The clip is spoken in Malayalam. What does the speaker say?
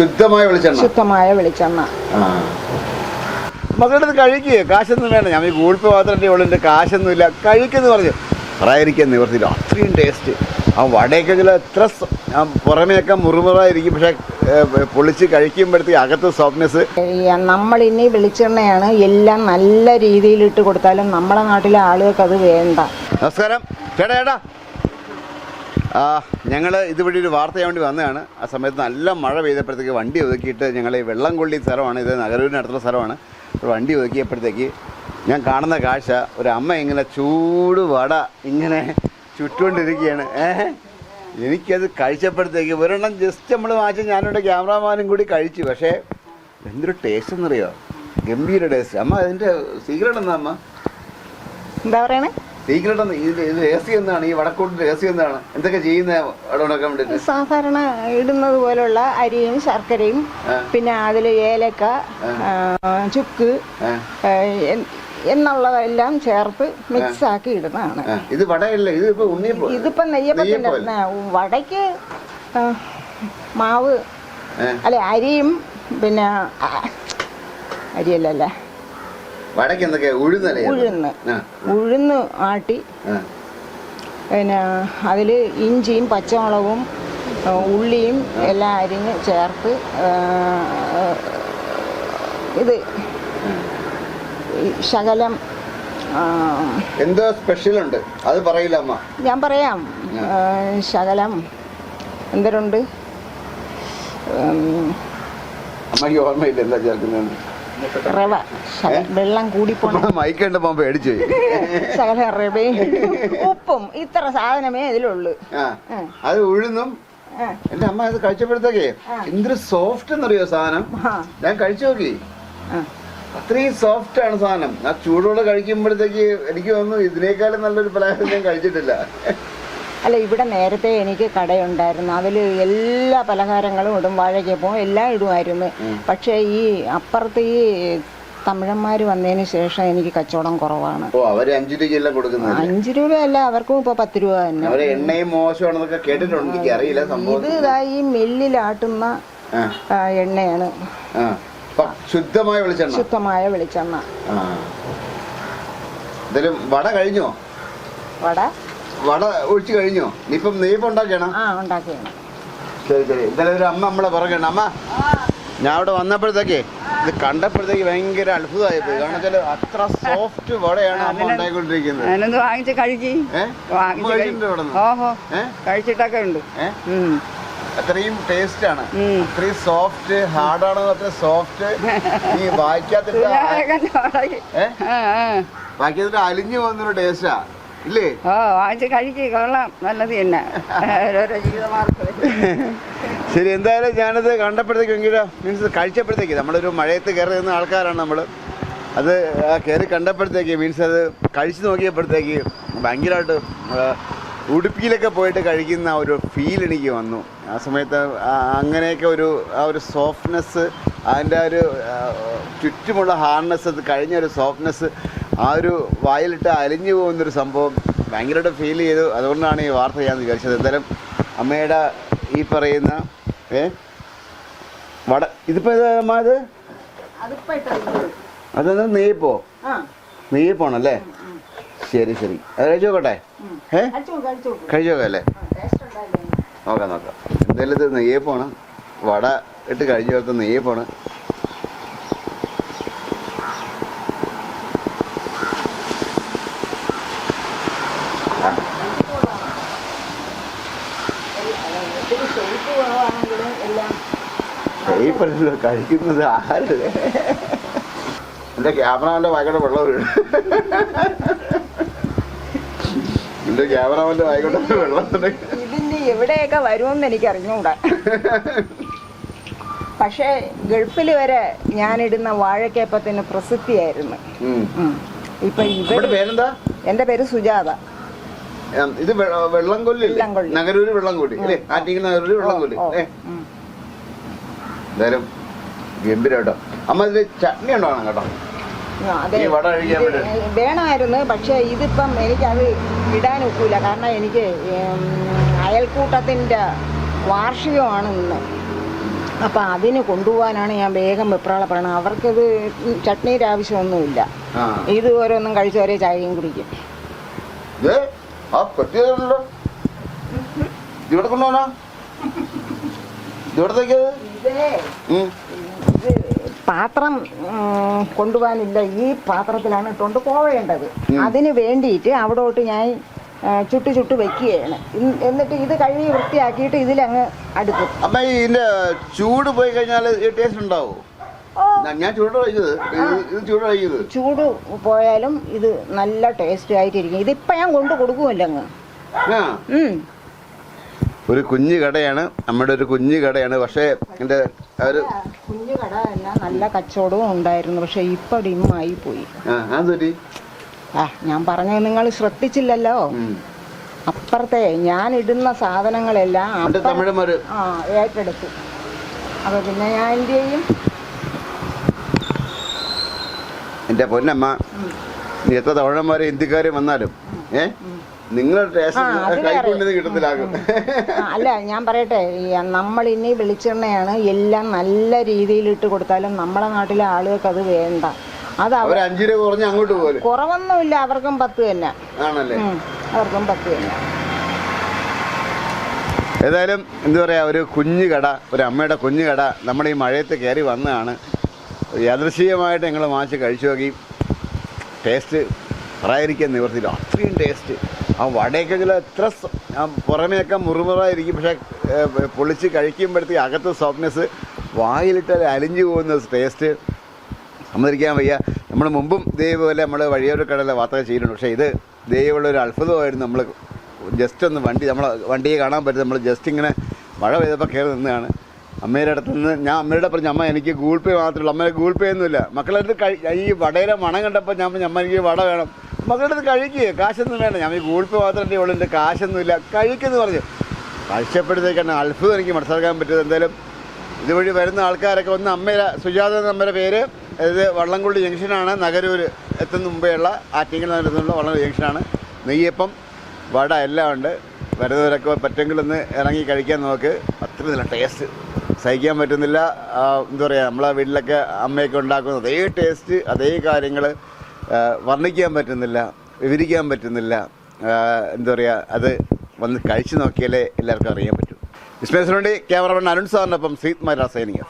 ശുദ്ധമായ വെളിച്ചെണ്ണ. ശുദ്ധമായ വെളിച്ചെണ്ണ. മകളുടെ അത് കഴിക്കുക കാശൊന്നും വേണ്ട. ഞാൻ ഈ ഗൂഗിൾ പേ മാത്രമല്ലേ ഉള്ളൂ. കാശൊന്നുമില്ല. കഴിക്കുന്നു പറഞ്ഞു. പറയാതിരിക്കാൻ നിവർത്തിയില്ല. അത്രയും ടേസ്റ്റ്. ആ വടയൊക്കെ ചില എത്ര പുറമേയൊക്കെ മുറുമുറായിരിക്കും. പക്ഷെ പൊളിച്ച് കഴിക്കുമ്പോഴത്തേക്ക് അകത്ത് സോഫ്റ്റ്നെസ് നമ്മൾ ഇനി വെളിച്ചെണ്ണയാണ് എല്ലാം നല്ല രീതിയിൽ ഇട്ട് കൊടുത്താലും നമ്മളെ നാട്ടിലെ ആളുകൾക്ക് അത് വേണ്ട. നമസ്കാരം. ചേട്ടാ ചേട്ടാ. ഞങ്ങൾ ഇതുവഴി ഒരു വാർത്ത ചെയ്യാൻ വേണ്ടി വന്നതാണ്. ആ സമയത്ത് നല്ല മഴ പെയ്തപ്പോഴത്തേക്ക് വണ്ടി ഒതുക്കിയിട്ട് ഞങ്ങൾ ഈ വെള്ളം കൊള്ളി സ്ഥലമാണ് ഇത് നഗരൂരിനടുത്തുള്ള സ്ഥലമാണ്. വണ്ടി ഒതുക്കിയപ്പോഴത്തേക്ക് ഞാൻ കാണുന്ന കാഴ്ച ഒരു അമ്മ ഇങ്ങനെ ചൂട് വട ഇങ്ങനെ ചുറ്റുകൊണ്ടിരിക്കുകയാണ്. ഏഹ് എനിക്കത് കഴിച്ചപ്പോഴത്തേക്ക് ഒരെണ്ണം ജസ്റ്റ് നമ്മൾ വാങ്ങിച്ച ഞാനിവിടെ ക്യാമറമാനും കൂടി കഴിച്ചു. പക്ഷേ എന്തൊരു ടേസ്റ്റ് എന്നറിയോ? ഗംഭീര ടേസ്റ്റ് അമ്മ അതിന്റെ സീക്രട്ട് എന്താ അമ്മ? എന്താ പറയണേ? എന്ന് ഇത് രഹസ്യം എന്താണ്? ഈ വടക്കോട്ട് രഹസ്യം എന്താണ്? എന്തൊക്കെ ചെയ്യുന്ന സാധാരണ ഇടുന്നത് പോലുള്ള അരിയും ശർക്കരയും പിന്നെ അതിൽ ഏലക്ക ചുക്ക് എന്നുള്ളതെല്ലാം ചേർത്ത് മിക്സ് ആക്കി ഇടുന്നതാണ്. ഇത് വടയല്ല ഇത് ഇപ്പൊ ഉണ്ണിയപ്പോ ഇതിപ്പോ നെയ്യപ്പത്തിന്റെ? വടയ്ക്ക് മാവ് അല്ലെ അരിയും പിന്നെ അരിയല്ലല്ലേ? വടക്ക് എന്തൊക്കെയാ ഉഴുന്നല്ലേ ഉഴുന്ന്. ഉഴുന്ന് ആട്ടി. പിന്നെ അതിൽ ഇഞ്ചിയും പച്ചമുളകും ഉള്ളിയും എല്ലാം അരിഞ്ഞ് ചേർത്ത് ഇത് ശകലം എന്തോ സ്പെഷ്യൽ ഉണ്ട് അത് പറയില്ല അമ്മ. ഞാൻ പറയാം. ശകലം എന്തരുണ്ട്? അമ്മയ്ക്ക് ഓർമ്മയില്ല എന്താ ചേർക്കുന്നതെന്ന്. റവ വെള്ളം കൂടി മൈക്ക് പോകുമ്പോ പേടിച്ചു പോയി. ശകലം റവയും ഉപ്പും ഇത്ര സാധനമേ ഇതിലുള്ളൂ. അത് ഉഴുന്നും. എന്റെ അമ്മ അത് കഴിച്ചപ്പോഴത്തേക്കേ എന്തൊരു സോഫ്റ്റ് എന്നറിയോ സാധനം? ഞാൻ കഴിച്ചു നോക്കി. അത്രയും സോഫ്റ്റ് ആണ് സാധനം. ആ ചൂടോടെ കഴിക്കുമ്പോഴത്തേക്ക് എനിക്ക് തോന്നുന്നു ഇതിനേക്കാളും നല്ലൊരു പലഹാരം ഞാൻ കഴിച്ചിട്ടില്ല. അല്ല ഇവിടെ നേരത്തെ എനിക്ക് കടയുണ്ടായിരുന്നു. അതിൽ എല്ലാ പലഹാരങ്ങളും ഇടും വാഴയ്ക്കപ്പവും എല്ലാം ഇടുമായിരുന്നു. പക്ഷേ ഈ അപ്പുറത്ത് ഈ തമിഴന്മാർ വന്നതിന് ശേഷം എനിക്ക് കച്ചവടം കുറവാണ്. അഞ്ചു രൂപ അല്ല അവർക്കും ഇപ്പോൾ പത്ത് രൂപ തന്നെ. എണ്ണയും മോശമാണെന്നൊക്കെ കേട്ടിട്ടുണ്ട്. അറിയില്ല ഇത് ഇതാ ഈ മില്ലിലാട്ടുന്ന എണ്ണയാണ്. ശുദ്ധമായ വെളിച്ചെണ്ണ? ശുദ്ധമായ വെളിച്ചെണ്ണ. വട കഴിഞ്ഞോ? വട? വട ഒഴിച്ചു കഴിഞ്ഞോ? ഇപ്പം നെയ്യപ്പം ഉണ്ടാക്കണം ആ ഉണ്ടാക്കിയാണ്. ശരി ശരി. ഇന്നലെ ഒരു അമ്മ നമ്മളെ പുറകെയാണ് അമ്മ ഞാൻ അവിടെ വന്നപ്പോഴത്തേക്കേ ഇത് കണ്ടപ്പോഴത്തേക്ക് ഭയങ്കര അത്ഭുതമായി പോയി കാരണം വെച്ചാൽ അത്ര സോഫ്റ്റ് വടയാണ് അമ്മ ഉണ്ടായിക്കൊണ്ടിരിക്കുന്നത്. ഞാനൊന്ന് വാങ്ങിച്ച് കഴുകി? ഓഹോ. കഴിച്ചിട്ടൊക്കെ ഉണ്ട്. അത്രയും ടേസ്റ്റ് ആണ്. അത്രയും സോഫ്റ്റ് ഹാർഡാണ് അത്ര സോഫ്റ്റ് നീ വായിക്കാത്തിട്ട്. വായിക്കാത്തിട്ട് അലിഞ്ഞു പോകുന്നൊരു ടേസ്റ്റാ ഇല്ലേ? ഓ വാങ്ങിച്ച് കഴിക്കുക കൊള്ളാം. നല്ലത് തന്നെ. ഓരോരോ ജീവിതമാർഗം ശരി എന്തായാലും ഞാനത് കണ്ടപ്പോഴത്തേക്ക് ഭയങ്കര മീൻസ് കഴിച്ചപ്പോഴത്തേക്ക് നമ്മളൊരു മഴയത്ത് കയറി നിന്ന ആൾക്കാരാണ് നമ്മൾ അത് കയറി കണ്ടപ്പോഴത്തേക്ക് മീൻസ് അത് കഴിച്ചു നോക്കിയപ്പോഴത്തേക്ക് ഭയങ്കരമായിട്ട് ഉടുപ്പിയിലൊക്കെ പോയിട്ട് കഴിക്കുന്ന ആ ഒരു ഫീൽ എനിക്ക് വന്നു. ആ സമയത്ത് അങ്ങനെയൊക്കെ ഒരു ആ ഒരു സോഫ്റ്റ്നെസ് അതിന്റെ ആ ഒരു ചുറ്റുമുള്ള ഹാർഡ്നെസ് അത് കഴിഞ്ഞ ഒരു സോഫ്റ്റ്നെസ് ആ ഒരു വായിലിട്ട് അലിഞ്ഞു പോകുന്നൊരു സംഭവം ഭയങ്കരമായിട്ട് ഫീൽ ചെയ്തു. അതുകൊണ്ടാണ് ഈ വാർത്ത ചെയ്യാൻ വിചാരിച്ചത്. എന്തായാലും അമ്മയുടെ ഈ പറയുന്ന ഏ? വട ഇതിപ്പോ ഇത് അമ്മ അതെന്താ നെയ്യപ്പോ? നെയ്യപ്പാണല്ലേ? ശരി ശരി. അത് കഴിച്ചു നോക്കട്ടെ? ഏ? കഴിച്ചു നോക്കല്ലേ? നോക്കാം. നോക്കാം എന്തായാലും ഇത് നെയ്യപ്പാണ്. വട ഇട്ട് കഴിഞ്ഞു ചേർത്ത നെയ്യപ്പാണ്. നെയ്യപ്പല്ലോ കഴിക്കുന്നത് ആരല്ലേ? എന്റെ ക്യാമറാമാന്റെ വായിക്കോട്ടെ വെള്ളം വീഴും. എന്റെ ക്യാമറാമാന്റെ വായിക്കോട്ടെ വെള്ളം ഇതിന് എവിടെയൊക്കെ വരുമെന്ന് എനിക്ക് അറിഞ്ഞുകൂടാ പക്ഷേ ഗൾഫിൽ വരെ ഞാനിടുന്ന വാഴക്കേപ്പത്തിന് പ്രസിദ്ധിയായിരുന്നു. ഇപ്പൊ പേരെന്താ? എന്റെ പേര് സുജാത. ഇത് വെള്ളം കൊല്ലി. നഗരൂര് അല്ലേ? ആറ്റിങ്ങൽ നഗരൂര് ഏ? ഉം. എന്തായാലും ഗംഭീരമായിട്ടോ അമ്മ ഇതിന് ചട്നി ഉണ്ടാവണം കേട്ടോ. ആ, അതെ. ഈ വട കഴിക്കാൻ ഇത് വേണമായിരുന്നു പക്ഷേ ഇതിപ്പം എനിക്കത് ഇടാൻ ഒക്കില്ല കാരണം എനിക്ക് ഉം, അയൽക്കൂട്ടത്തിന്റെ വാർഷികമാണ് ഇന്ന് അപ്പം അതിന് കൊണ്ടുപോകാനാണ് ഞാൻ വേഗം വെപ്രാള പറയണത് അവർക്കത് ചട്നിയുടെ ആവശ്യമൊന്നുമില്ല. ആ. ഇത് ഓരോന്നും കഴിച്ചവരെ ചായയും കുടിക്കും. ഇത് ആ പെട്ടിയല്ലോ ഇവിടെ കൊണ്ടുപോകണോ? ഇവിടത്തേക്ക് പാത്രം കൊണ്ടുപോകാനില്ല. ഈ പാത്രത്തിലാണ് ഇട്ടുകൊണ്ട് പോവേണ്ടത്. അതിന് വേണ്ടിയിട്ട് അവിടോട്ട് ഞാൻ ചുട്ടു ചുട്ടു വെക്കുകയാണ്. എന്നിട്ട് ഇത് കഴുകി വൃത്തിയാക്കിയിട്ട് ഇതിലങ്ങ് അടുക്കും. അപ്പൊ ഇതിന്റെ ചൂട് പോയി കഴിഞ്ഞാൽ ടേസ്റ്റ് ഉണ്ടാവോ? ഞാൻ ചൂട് ഇത് ചൂട് പോയാലും ഇത് നല്ല ടേസ്റ്റ് ആയിട്ടിരിക്കും. ഇതിപ്പോ ഞാൻ കൊണ്ടു കൊടുക്കുമല്ലോ അങ്ങ്. ഒരു കുഞ്ഞു കടയാണ് നമ്മുടെ ഒരു കുഞ്ഞു കടയാണ്. പക്ഷേ എന്റെ ഒരു കുഞ്ഞു കട തന്നെ നല്ല കച്ചവടവും ഉണ്ടായിരുന്നു. പക്ഷെ ഇപ്പൊ ഡിമ്മായി പോയി. ആ അതൊരു ആ ഞാൻ പറഞ്ഞത് നിങ്ങൾ ശ്രദ്ധിച്ചില്ലല്ലോ. അപ്പുറത്തെ ഞാൻ ഇടുന്ന സാധനങ്ങളെല്ലാം ആ ഏറ്റെടുത്തു. അപ്പൊ പിന്നെ ഞാൻ എന്ത് ചെയ്യും? എന്റെ പൊന്നമ്മ നീ എത്ര തമിഴന്മാരെ ഹിന്ദിക്കാരും വന്നാലും ഏ? നിങ്ങളുടെ ടേസ്റ്റ്. കൈക്കൊണ്ടെന്ന് കിട്ടത്തിലാകും. അല്ല ഞാൻ പറയട്ടെ നമ്മൾ ഇനി വെളിച്ചെണ്ണയാണ് എല്ലാം നല്ല രീതിയിൽ ഇട്ട് കൊടുത്താലും നമ്മളെ നാട്ടിലെ ആളുകൾക്ക് അത് വേണ്ട. അത് അവർ അഞ്ചു രൂപ കുറഞ്ഞ് അങ്ങോട്ട് പോലും കുറവൊന്നുമില്ല അവർക്കും പത്ത് തന്നെ. ആണല്ലേ? അവർക്കും പത്ത് തന്നെ. ഏതായാലും എന്താ പറയുക ഒരു കുഞ്ഞു കട ഒരു അമ്മയുടെ കുഞ്ഞു കട നമ്മുടെ ഈ മഴയത്ത് കയറി വന്നതാണ്. യാദൃശ്ചികമായിട്ട് ഞങ്ങൾ വാങ്ങിച്ച് കഴിച്ചു നോക്കി. ടേസ്റ്റ് പറയാതിരിക്കാൻ നിവർത്തിയില്ല. അത്രയും ടേസ്റ്റ് ആ വടയൊക്കെ ചില എത്ര പുറമെയൊക്കെ മുറുമുറായിരിക്കും. പക്ഷേ പൊളിച്ച് കഴിക്കുമ്പോഴത്തേക്ക് അകത്ത് സോഫ്റ്റ്നെസ് വായിലിട്ടാൽ അലിഞ്ഞു പോകുന്ന ടേസ്റ്റ് സമ്മതിക്കാൻ വയ്യ. നമ്മൾ മുമ്പും ഇതേപോലെ നമ്മൾ വഴിയോര കടലിലെ വാർത്തകൾ ചെയ്യുന്നുണ്ട് പക്ഷേ ഇത് ദൈവമുള്ള ഒരു അത്ഭുതമായിരുന്നു. നമ്മൾ ജസ്റ്റ് ഒന്ന് വണ്ടി നമ്മൾ വണ്ടിയെ കാണാൻ പറ്റും നമ്മൾ ജസ്റ്റ് ഇങ്ങനെ മഴ പെയ്തപ്പോൾ കയറി നിന്നതാണ്. അമ്മയുടെ അടുത്ത് നിന്ന് ഞാൻ അമ്മയുടെ പറഞ്ഞു അമ്മ എനിക്ക് ഗൂഗിൾ പേ മാത്രമേ ഉള്ളൂ. അമ്മയുടെ ഗൂഗിൾ പേ ഒന്നുമില്ല. മക്കളുടെ അടുത്ത് ഈ വടയുടെ മണം കണ്ടപ്പോൾ ഞാൻ അമ്മ എനിക്ക് വട വേണം. മക്കളുടെ അത് കഴിക്കുക കാശൊന്നും വേണ്ട. ഞാൻ ഈ ഗൂഗിൾ പേ മാത്രമേ ഉള്ളൂ എന്റെ കാശൊന്നുമില്ല. കഴിക്കുന്നു പറഞ്ഞു. കഴിച്ചപ്പോഴത്തേക്കാണ് അത്ഭുതം എനിക്ക് മനസ്സിലാക്കാൻ പറ്റുന്നത്. എന്തായാലും ഇതുവഴി വരുന്ന ആൾക്കാരൊക്കെ ഒന്ന് അമ്മയുടെ സുജാത അമ്മയുടെ പേര് അതായത് വള്ളംകുള്ളി ജംഗ്ഷനാണ് നഗരൂർ എത്തുന്ന മുമ്പേയുള്ള ആറ്റിങ്ങൽ നഗരത്തിനുള്ള വള്ളംകുളി ജംഗ്ഷനാണ്. നെയ്യപ്പം വട എല്ലാം ഉണ്ട്. വരുന്നവരൊക്കെ പറ്റെങ്കിലൊന്ന് ഇറങ്ങി കഴിക്കാൻ നോക്ക്. അത്ര നല്ല ടേസ്റ്റ് സഹിക്കാൻ പറ്റുന്നില്ല. എന്താ പറയുക നമ്മളെ വീട്ടിലൊക്കെ അമ്മയൊക്കെ ഉണ്ടാക്കുന്ന അതേ ടേസ്റ്റ് അതേ കാര്യങ്ങൾ വർണിക്കാൻ പറ്റുന്നില്ല വിവരിക്കാൻ പറ്റുന്നില്ല. എന്താ പറയുക അത് വന്ന് കഴിച്ചു നോക്കിയാലേ എല്ലാവർക്കും അറിയാൻ പറ്റൂ. വിസ്മയസിനുവേണ്ടി ക്യാമറമാൻ അരുൺ സാറിനൊപ്പം സീത് മരാ സൈനിങ്